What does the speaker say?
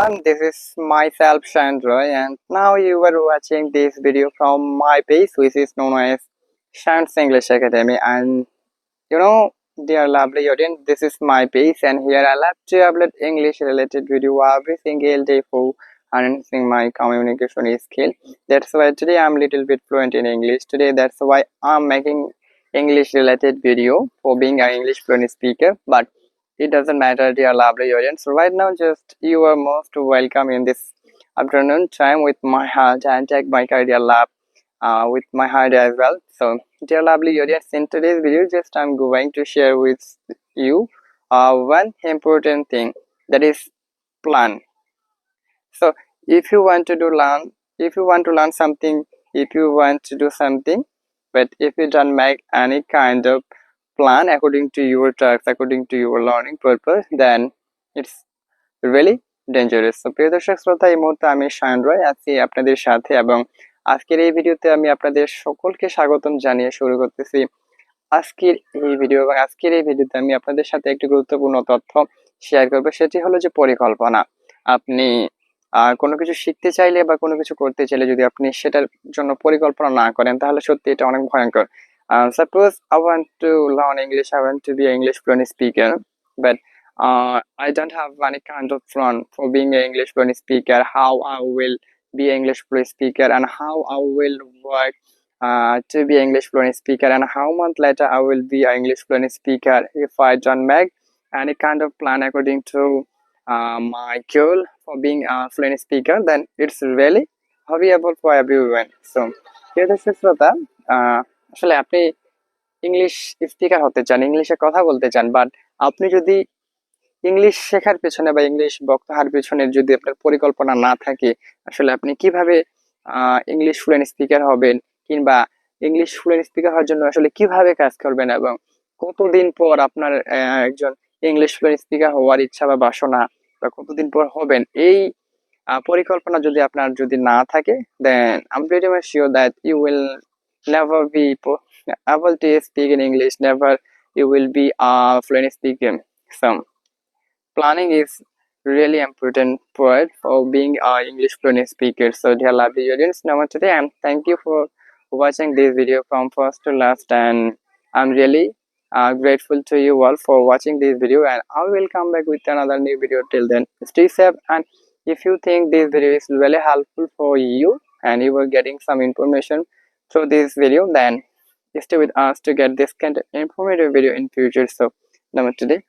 everyone, this is myself Chandra and now you are watching this video from my page which is known as Shant's English Academy. And you know dear lovely audience this is my page and here I love to upload English related video every single day for enhancing my communication skill. That's why today I'm a little bit fluent in English. Today that's why I'm making English related video for being an English fluent speaker. But it doesn't matter dear lovely audience. Right now just you are most welcome in this afternoon time with my heart and take my career lab uh, with my heart as well. So dear lovely audience in today's video just i'm going to share with you uh, one important thing that is plan. So if you want to do learn if you want to learn something if you want to do something but if you don't make any kind of plan according to your tasks according to your learning purpose, then it's really dangerous তো প্রিয় দর্শক শ্রোতা, এই মুহূর্তে আমি শায়ন রয় আছি আপনাদের সাথে এবং আজকের এই ভিডিওতে আমি আপনাদের সকলকে স্বাগতম জানিয়ে শুরু করতেছি। আজকের এই ভিডিও এবং আজকের এই ভিডিওতে আমি আপনাদের সাথে একটি গুরুত্বপূর্ণ তথ্য শেয়ার করব, সেটি হলো যে পরিকল্পনা। আপনি কোনো কিছু শিখতে চাইলে বা কোনো কিছু করতে চাইলে যদি আপনি সেটার জন্য পরিকল্পনা না করেন, তাহলে সত্যি এটা অনেক ভয়ঙ্কর। Uh, suppose I want to learn English, I want to be an English fluent speaker, but uh, I don't have any kind of plan for being an English fluent speaker, how I will be an English fluent speaker and how I will work uh, to be an English fluent speaker and how month later I will be an English fluent speaker if I don't make any kind of plan according to uh, my goal for being a fluent speaker then it's really horrible for everyone so here this is Rata. Uh, আসলে আপনি English speaker হতে চান ইংলিশে কথা বলতে চান but আপনি যদি ইংলিশ শেখার পেছনে বা ইংলিশ বক্তার পেছনে যদি আপনার পরিকল্পনা না থাকে, আসলে আপনি কীভাবে ইংলিশ ফ্লুয়েন্ট স্পিকার হবেন কিংবা ইংলিশ ফ্লুয়েন্ট স্পিকার হওয়ার জন্য আসলে কীভাবে কাজ করবেন এবং কতদিন পর আপনার একজন ইংলিশ ফ্লুয়েন্ট স্পিকার হওয়ার ইচ্ছা বা বাসনা বা কতদিন পর হবেন, এই পরিকল্পনা যদি আপনার যদি না থাকে then um very sure that you will never be able to speak in English, never you will be a fluent speaker. So planning is really important for for being a English fluent speaker. So dear lovely audience, now today and thank you for watching this video from first to last. And I'm really uh, grateful to you all for watching this video. And I will come back with another new video till then. Stay safe. And if you think this video is really helpful for you and you are getting some information through this video then stay with us to get this kind of informative video in future. So today